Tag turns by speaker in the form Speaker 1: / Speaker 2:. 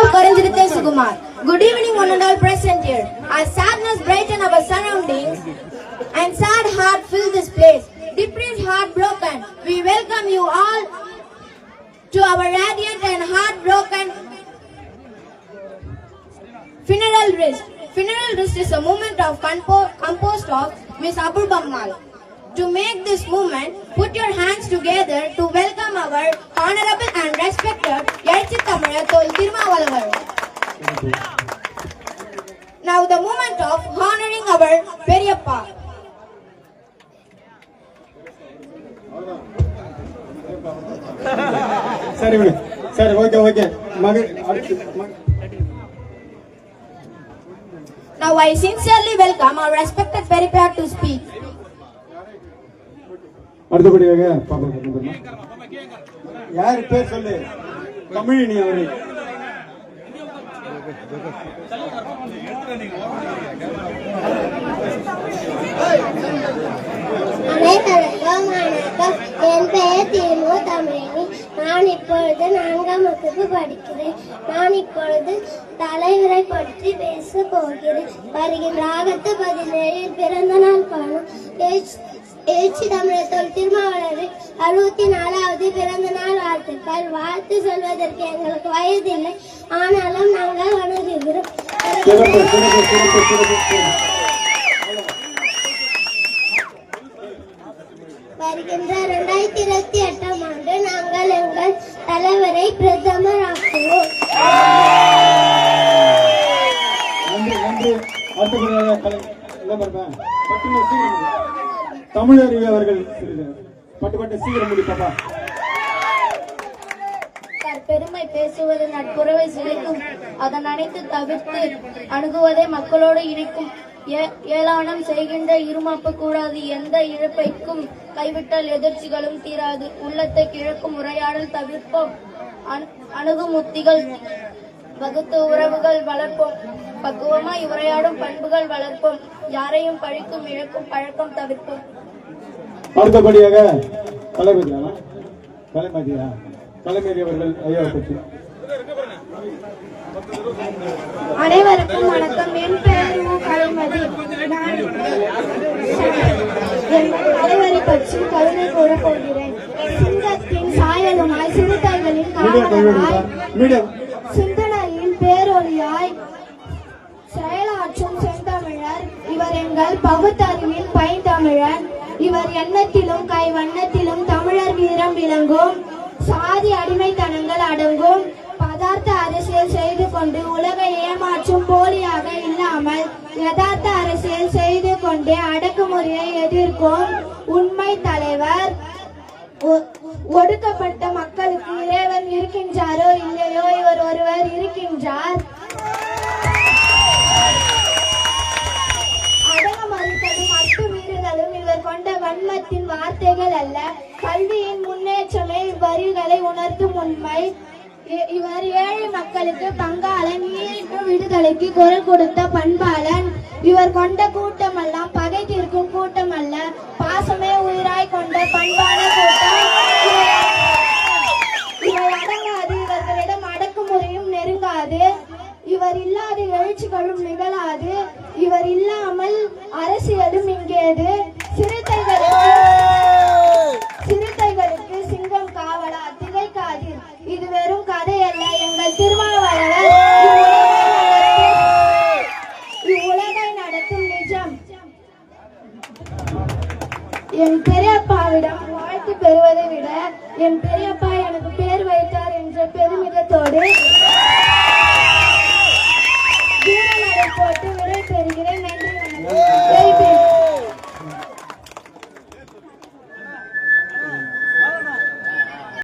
Speaker 1: called Karanjirite Sukumar. Good evening, one and all present here. As sadness brighten our surroundings and sad heart fill this place, depressed heart broken, we welcome you all to our radiant and heartbroken funeral wrist. Funeral wrist is a movement of compo- composed of Miss Abul Bammal. To make this movement, put your hands together to welcome our honorable Tamara Tol Tirumavalavar. Now the moment of honoring our Periyappa.
Speaker 2: சரி சரி okay okay மகள்
Speaker 1: Now I sincerely welcome our respected Perippa to speak.
Speaker 2: அடுத்தபடியாக பாப்பா. யார் பேர் சொல்லு தமிழினி அவரு
Speaker 3: அனைவருக்கும் வணக்கம் என் பெயர் தீமு தமிழினி நான் இப்பொழுது நான்காம் வகுப்பு படிக்கிறேன் நான் இப்பொழுது தலைவரை பற்றி பேச போகிறேன். வருகின்ற ஆகத்து பதினேழில் பிறந்த நாள் காணும். எழுச்சி தமிழத்தோல் திருமாவளரின் அறுபத்தி நாலாவது பிறந்த நாள் வாழ்த்துக்கள். வாழ்த்து சொல்வதற்கு எங்களுக்கு வயதில்லை. ஆனாலும் நாங்கள் வணங்குகிறோம் வருகின்ற இரண்டாயிரத்தி இருபத்தி எட்டாம் ஆண்டு நாங்கள் எங்கள் தலைவரை பிரதமர் ஆக்குவோம்
Speaker 2: தமிழறிவு அவர்கள் சிறிது பட்டு பட்டு சீக்கிரம் முடி பாப்பா.
Speaker 1: பெருமை பேசுவது நட்புறவை சிதைக்கும். அதன் அனைத்து தவிர்த்து அணுகுவதை மக்களோடு இணைக்கும். ஏளனம் செய்கின்ற இருமாப்பு கூடாது. எந்த இழப்பைக்கும் கைவிட்டால் எதிர்ச்சிகளும் தீராது. உள்ளத்தை கிழக்கும் உரையாடல் தவிர்ப்போம். அணு- அணுகுமுத்திகள் வகுத்து உறவுகள் வளர்ப்போம். பக்குவமாய் உரையாடும் பண்புகள் வளர்ப்போம். யாரையும் பழிக்கும் இழக்கும் பழக்கம் தவிர்ப்போம்.
Speaker 2: அடுத்தபடியாக கலைமதியா கலைமதியா கலைமதி அவர்கள் ஐயா பற்றி.
Speaker 1: அனைவருக்கும் வணக்கம். என் பெயர். கலைமதி. நான் என் தலைவரை பற்றி கருணை கூற போகிறேன். சிங்கத்தின் சாயலுமாய் சிறுத்தைகளின் சிந்தனையின் பேரொளியாய் செயலாற்றும் செந்தமிழர். இவர் எங்கள் பகுத்தறிவின் பைந்தமிழன் இவர் எண்ணத்திலும் கை வண்ணத்திலும் தமிழர் வீரம் விளங்கும். சாதி அடிமைத்தனங்கள் அடங்கும். பதார்த்த அரசியல் செய்து கொண்டு உலகை ஏமாற்றும் போலியாக இல்லாமல் யதார்த்த அரசியல் செய்து கொண்டே அடக்குமுறையை எதிர்க்கும் உண்மை தலைவர். ஒ- ஒடுக்கப்பட்ட உணர்த்தும் உண்மை இவர் ஏழை மக்களுக்கு பங்காளன் ஈரிட்டு விடுதலைக்கு குரல் கொடுத்த பண்பாளன். இவர் கொண்ட கூட்டமெல்லாம் பகை தீர்க்கும் கூட்டம் அல்ல பாசமே உயிராய் கொண்ட பண்பான கூட்டம். இவர் இவர் அடங்காது இவர்களிடம் அடக்குமுறையும் நெருங்காது. இவர் இல்லாத எழுச்சிகளும் நிகழாது. இவர் இல்லாமல் அரசியலும் இங்கேது. வாழ்த்து விட என் பெரியப்பா எனக்கு பேர் வைத்தார் என்ற பெருமிதத்தோடு